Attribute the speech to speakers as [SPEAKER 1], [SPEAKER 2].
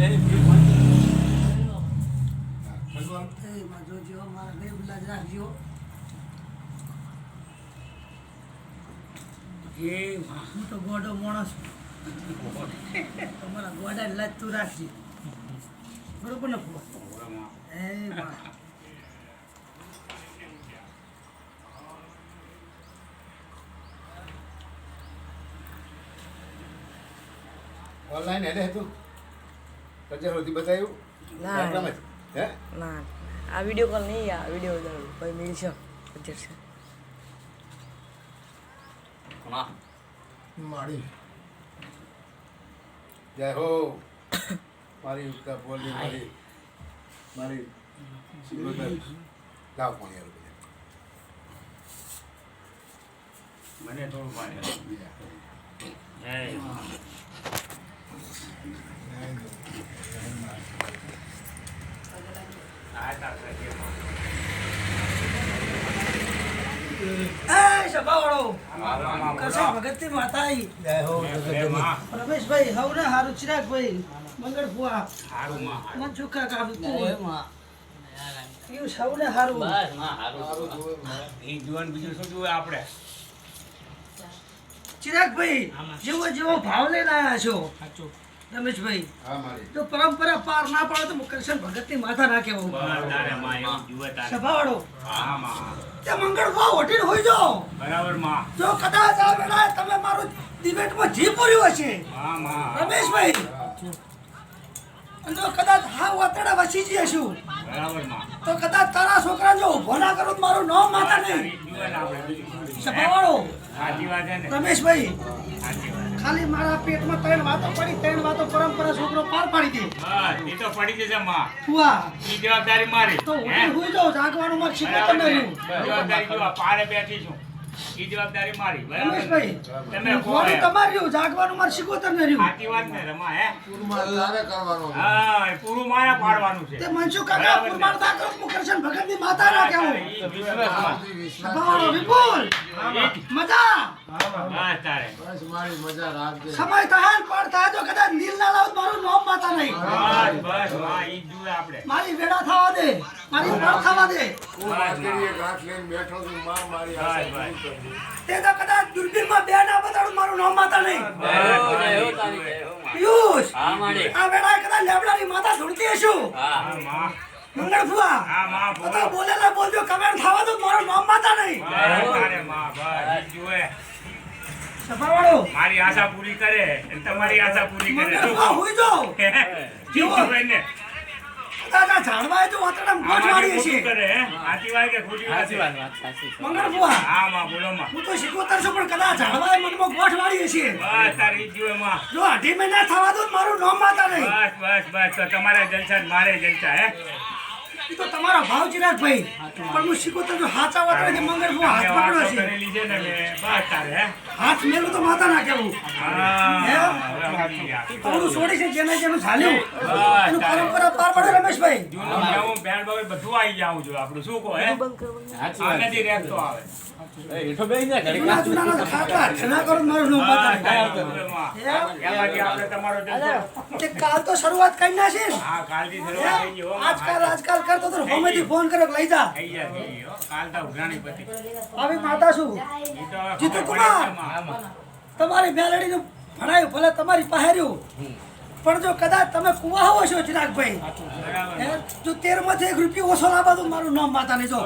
[SPEAKER 1] હું તો ગોડો માણસ તમારા ગોડા લાજ તું રાખજે બરોબર ને
[SPEAKER 2] ઓનલાઈન હેડે હતું પચાસ સુધી બતાવ્યું
[SPEAKER 3] ના.
[SPEAKER 2] હે?
[SPEAKER 3] ના. આ વીડિયો કોલ નહીં આ વીડિયો ઉતારું ભાઈ મિલશે પચાસ
[SPEAKER 2] મારી. જય હો. મારી ઉત્તર બોલી મારી મારી લાવ પાણી.
[SPEAKER 4] મને થોડું પાણી
[SPEAKER 1] રમેશભાઈ હવને હારું ચિરાગભાઈ
[SPEAKER 4] મંગળમાં.
[SPEAKER 1] મન છુકા કાઢું તું. હવને હારું.
[SPEAKER 2] જોવે
[SPEAKER 4] બીજું શું જુએ આપણે?
[SPEAKER 1] ચિરાગભાઈ જેવો જેવો ભાવ લઈને આવ્યા છો. રમેશભાઈ જો પરંપરા પાર ના પાડો તો કરશન ભગતની માથા ના કહેવું
[SPEAKER 4] બસમાં એવું જુએ
[SPEAKER 1] સભાવાળો. તે મંગળ ભાવ હોટેલ હોય જાઓ
[SPEAKER 4] બરાબરમાં.
[SPEAKER 1] જો કદાચ આ તમે મારું ડિબેટમાં જી પૂર્યું હશે. રમેશભાઈ. જો કદાચ હા વાતડા વસી જઈએ છું તો કદાચ તારા છોકરા જો ના કરું મારું નામ માતા નહીં? સભાવાળો. રમેશભાઈ. ખાલી મારા પેટમાં ત્રણ વાતો પડી ત્રણ વાતો પરંપરા છોકરો પાર પાડી દે.
[SPEAKER 4] એ તો પડી જશે માં.
[SPEAKER 1] ફુવા
[SPEAKER 4] જવાબદારી મારી
[SPEAKER 1] તો
[SPEAKER 4] હે?
[SPEAKER 1] હું? જાઉં? જાગવાનું મારે શીખો તમે રહ્યું
[SPEAKER 4] જવાબદારી જો પારે બેઠી છું. ઈ જવાબદારી મારી બરાબર? તમે કોણ
[SPEAKER 1] મારું તમારે રહ્યું જાગવાનું મારે શીખો તમે રહ્યું.
[SPEAKER 4] આખી વાત ને રમા હે?
[SPEAKER 2] પૂરમાં તારે કરવાનું
[SPEAKER 4] હા પૂરું મારા પાડવાનું છે.
[SPEAKER 1] તે મનસુ કાકા દા કરું મુકરશન ભગતની માતા
[SPEAKER 2] રાખે
[SPEAKER 1] હું. વિપુલ! મજા!
[SPEAKER 4] બસ તારે
[SPEAKER 2] બસ મારી મજા રાખજે
[SPEAKER 1] સમય થાય પણ થાય કદાચ નીલ ના લાવ મારું નામ માતા નહીં
[SPEAKER 4] બસ બસ હા ઈ જ આપણે
[SPEAKER 1] મારી વેડા થવા દે મારી પર થવા દે
[SPEAKER 2] હું વાંકડીએ ગાંઠ લઈને બેઠો છું માં મારી આશા
[SPEAKER 1] તે તો કદાચ દૂરબીનમાં બે ના બતાડું મારું નામ માતા નહીં આ વેળાએ કદાચ લેબડાની માતા ધૂળતી હશું
[SPEAKER 4] હા માં
[SPEAKER 1] મંગળ ફુવા
[SPEAKER 4] હા માં
[SPEAKER 1] બોલેલા બોલજો કમેન્ટ થવા દો મારું નામ માતા નહીં સભાવાળો.
[SPEAKER 4] મારી આશા પૂરી કરે તમારી આશા પૂરી કરે.
[SPEAKER 1] મંગળ ફુવા હુઈ જાઓ.
[SPEAKER 4] ઈ જુએ ને
[SPEAKER 1] કદાચ આ જો વાતડામાં ગોઠ
[SPEAKER 4] અમારી
[SPEAKER 1] વાળી
[SPEAKER 4] કરે સાચી વાત કે ખોટી વાત? છે?
[SPEAKER 1] મંગળ ફુવા
[SPEAKER 4] હા માં બોલો માં.
[SPEAKER 1] હું તો શીખોતર છું પણ કદાચ ઝાડવાએ મનમાં ગોઠ વાળી હશે
[SPEAKER 4] બસ તારી ઈ માં.
[SPEAKER 1] જો અઢી મહિના થવા દો મારું નામ માતા નહીં.
[SPEAKER 4] બસ બસ બસ. તો તમારા જલસા મારે જલસા હે?
[SPEAKER 1] એ તો તમારો ભાવ ચિરાગભાઈ પણ હું શીખો તો હાચા વાતડાથી મંગળ હું હાથ
[SPEAKER 4] તમે
[SPEAKER 1] પકડ્યો છે.
[SPEAKER 4] કરેલી છે ને મેં. બસ તારે
[SPEAKER 1] હાથ મેલું તો માતા ના કેવું છોડી છે જેને જેનું ચાલ્યું એનું પરંપરા પાર પડે રમેશભાઈ.
[SPEAKER 4] જૂનું બેન્ડ વગર બધું આવી જાઉં છું આપણું. શું કહો હે? આનાથી રેખતો આવે.
[SPEAKER 1] તે કાલ તો શરૂઆત કરી નાખી
[SPEAKER 4] હા કાલથી શરૂઆત થઈ ગઈ
[SPEAKER 1] આજકાલ આજકાલ કરતો તો હોમેથી ફોન કર્યો લઈ જા.
[SPEAKER 4] કાલ તા ઉઘરાણી પતિ
[SPEAKER 1] આવી માતા
[SPEAKER 4] તો હવે
[SPEAKER 1] જીતુ કુમાર. તમારી મેલડી નું ભણાયું ભલે તમારી પાસે પણ જો કદાચ તમે કુવાહો છો ચિરાગભાઈ
[SPEAKER 4] બરાબર
[SPEAKER 1] જો તેરમાંથી એક રૂપિયો ઓછો લાવવા તો મારું નામ માતા નહીં જો